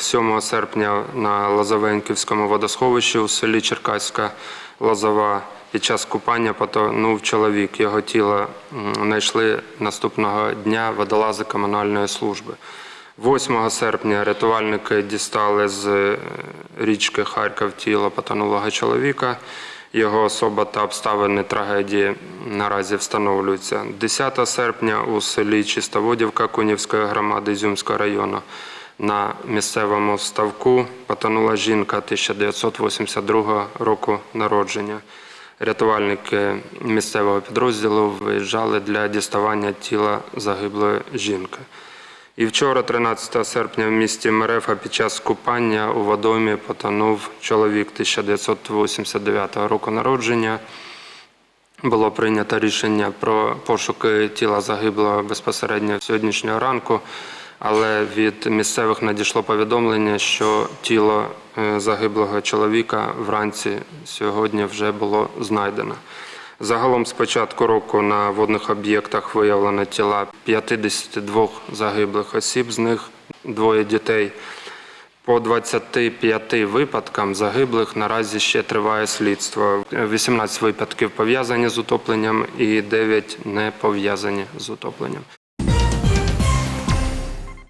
7 серпня на Лозовенківському водосховищі у селі Черкаська Лозова під час купання потонув чоловік. Його тіло знайшли наступного дня водолази комунальної служби. 8 серпня рятувальники дістали з е, річки Харків тіло потонулого чоловіка. Його особа та обставини трагедії наразі встановлюються. 10 серпня у селі Чистоводівка Кунівської громади Ізюмського району на місцевому ставку потонула жінка 1982 року народження. Рятувальники місцевого підрозділу виїжджали для діставання тіла загиблої жінки. І вчора, 13 серпня, в місті Мерефа під час купання у водомі потонув чоловік 1989 року народження. Було прийнято рішення про пошуки тіла загиблого безпосередньо сьогоднішнього ранку, але від місцевих надійшло повідомлення, що тіло е, загиблого чоловіка вранці сьогодні вже було знайдено. Загалом з початку року на водних об'єктах виявлено тіла 52 загиблих осіб, з них двоє дітей. По 25 випадкам загиблих наразі ще триває слідство. 18 випадків пов'язані з утопленням і 9 не пов'язані з утопленням.